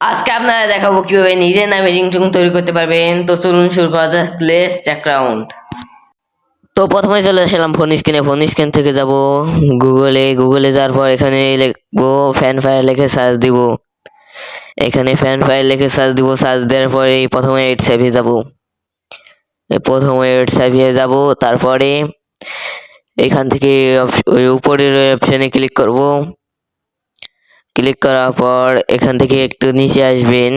আজকে আপনারা দেখাবো কীভাবে নিজের নামে রিংটুং তৈরি করতে পারবেন। তো চলুন শুরু করা যাক লেস রাউন্ড তো প্রথমে চলে আসলাম ফোন স্ক্রিনে ফোন স্ক্রিন থেকে যাব গুগলে গুগলে যাওয়ার পর এখানে লিখব ফ্যান ফায়ার লিখে সার্চ দিব। এখানে ফ্যান ফায়ার লিখে সার্চ দিব। সার্চ দেওয়ার পরে প্রথমে এইট সেভে যাব। প্রথমে এইট সেভে যাব। তারপরে এখান থেকে ওই উপরের অপশানে ক্লিক করব। ক্লিক করার পর এখান থেকে একটু নিচে আসবেন।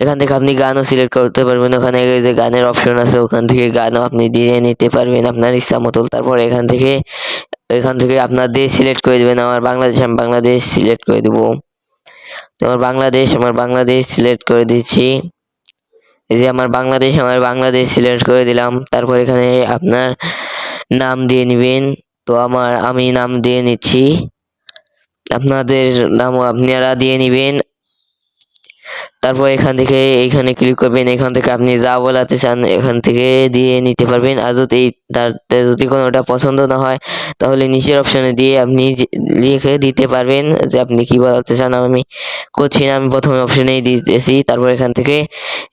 এখান থেকে আপনি গানও সিলেক্ট করতে পারবেন। ওখানে যে গানের অপশন আছে, ওখান থেকে গানও আপনি দিয়ে নিতে পারবেন আপনার ইচ্ছা মতো। তারপর এখান থেকে এখান থেকে আপনার দেশ সিলেক্ট করে দেবেন। আমার বাংলাদেশ, আমি বাংলাদেশ সিলেক্ট করে দেবো। আমার বাংলাদেশ আমার বাংলাদেশ সিলেক্ট করে দিচ্ছি। এই যে আমার বাংলাদেশ আমার বাংলাদেশ সিলেক্ট করে দিলাম। তারপর এখানে আপনার নাম দিয়ে নেবেন। তো আমার, আমি নাম দিয়ে নিচ্ছি। আপনাদের নামও আপনারা দিয়ে নেবেন। তারপর এখান থেকে এখানে ক্লিক করবেন, এখান থেকে আপনি যা বলাতে চান এখান থেকে দিয়ে নিতে পারবেন। আর যদি তার যদি কোনোটা পছন্দ না হয়, তাহলে নিচের অপশনে দিয়ে আপনি লিখে দিতে পারবেন যে আপনি কি বলাতে চান। আমি করছি না, আমি প্রথমে অপশনেই দিতেছি। তারপর এখান থেকে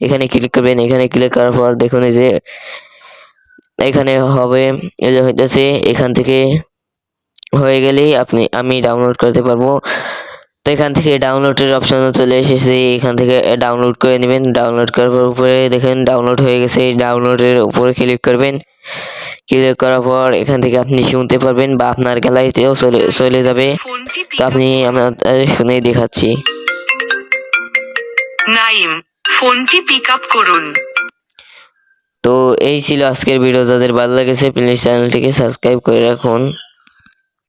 এখানে ক্লিক করবেন। এখানে ক্লিক করার পর দেখুন যে এখানে হবে যে হইতেছে, এখান থেকে হয়ে গেলেই আপনি আমি ডাউনলোড করতে পারব। তো এখান থেকে ডাউনলোডের অপশনও চলে এসেছে এখান থেকে ডাউনলোড করে নেবেন। ডাউনলোড করার পর উপরে দেখেন ডাউনলোড হয়ে গেছে ডাউনলোডের উপরে ক্লিক করবেন। ক্লিক করার পর এখান থেকে আপনি শুনতে পারবেন বা আপনার গ্যালারিতেও চলে চলে যাবে। তো আপনি আপনাদের শুনেই দেখাচ্ছি। নাইম ফোনটি পিক আপ করুন। তো এই ছিল আজকের ভিডিও যাদের ভালো লেগেছে প্লিজ চ্যানেলটিকে সাবস্ক্রাইব করে রাখুন।